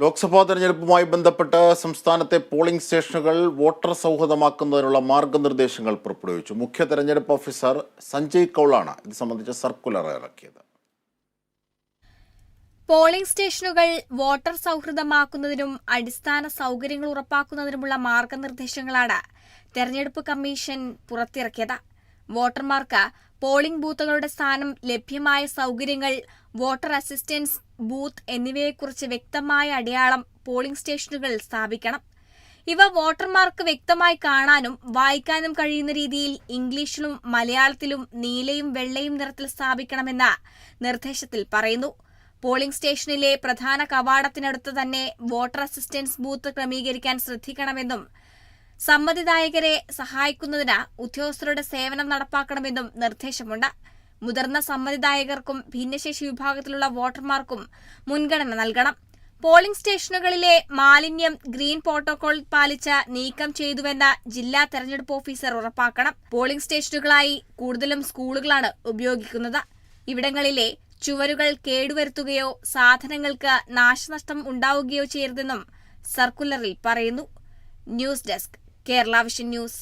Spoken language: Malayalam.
ലോക്സഭാ തെരഞ്ഞെടുപ്പുമായി ബന്ധപ്പെട്ട് സംസ്ഥാനത്തെ പോളിംഗ് സ്റ്റേഷനുകൾ വോട്ടർ സൗഹൃദമാക്കുന്നതിനുള്ള മാർഗനിർദ്ദേശങ്ങൾ പുറപ്പെടുവിച്ചു. മുഖ്യ തെരഞ്ഞെടുപ്പ് ഓഫീസർ സഞ്ജയ് കൗളാണ് ഇത് സംബന്ധിച്ച സർക്കുലർ ഇറക്കിയത്. പോളിംഗ് സ്റ്റേഷനുകൾ വോട്ടർ സൗഹൃദമാക്കുന്നതിനും അടിസ്ഥാന സൗകര്യങ്ങൾ ഉറപ്പാക്കുന്നതിനുമുള്ള മാർഗനിർദ്ദേശങ്ങളാണ് തെരഞ്ഞെടുപ്പ് കമ്മീഷൻ പുറത്തിറക്കിയത്. വോട്ടർമാർക്ക് പോളിംഗ് ബൂത്തുകളുടെ സ്ഥാനം ലഭ്യമായ സൗകര്യങ്ങൾ വോട്ടർ അസിസ്റ്റൻസ് ബൂത്ത് എന്നിവയെക്കുറിച്ച് വ്യക്തമായ അടയാളം പോളിംഗ് സ്റ്റേഷനുകളിൽ സ്ഥാപിക്കണം. ഇവ വോട്ടർമാർക്ക് വ്യക്തമായി കാണാനും വായിക്കാനും കഴിയുന്ന രീതിയിൽ ഇംഗ്ലീഷിലും മലയാളത്തിലും നീലയും വെള്ളയും നിറത്തിൽ സ്ഥാപിക്കണമെന്ന നിർദ്ദേശത്തിൽ പറയുന്നു. പോളിംഗ് സ്റ്റേഷനിലെ പ്രധാന കവാടത്തിനടുത്ത് തന്നെ വോട്ടർ അസിസ്റ്റൻസ് ബൂത്ത് ക്രമീകരിക്കാൻ ശ്രദ്ധിക്കണമെന്നും സമ്മതിദായകരെ സഹായിക്കുന്നതിന് ഉദ്യോഗസ്ഥരുടെ സേവനം നടപ്പാക്കണമെന്നും നിർദ്ദേശമുണ്ട്. മുതിർന്ന സമ്മതിദായകർക്കും ഭിന്നശേഷി വിഭാഗത്തിലുള്ള വോട്ടർമാർക്കും മുൻഗണന നൽകണം. പോളിംഗ് സ്റ്റേഷനുകളിലെ മാലിന്യം ഗ്രീൻ പ്രോട്ടോകോൾ പാലിച്ച് നീക്കം ചെയ്തുവെന്ന ജില്ലാ തെരഞ്ഞെടുപ്പ് ഓഫീസർ ഉറപ്പാക്കണം. പോളിംഗ് സ്റ്റേഷനുകളായി കൂടുതലും സ്കൂളുകളാണ് ഉപയോഗിക്കുന്നത്. ഇവിടങ്ങളിലെ ചുവരുകൾ കേടുവരുത്തുകയോ സാധനങ്ങൾക്ക് നാശനഷ്ടം ഉണ്ടാവുകയോ ചെയ്യരുതെന്നും സർക്കുലറിൽ പറയുന്നു. News desk Kerala vision news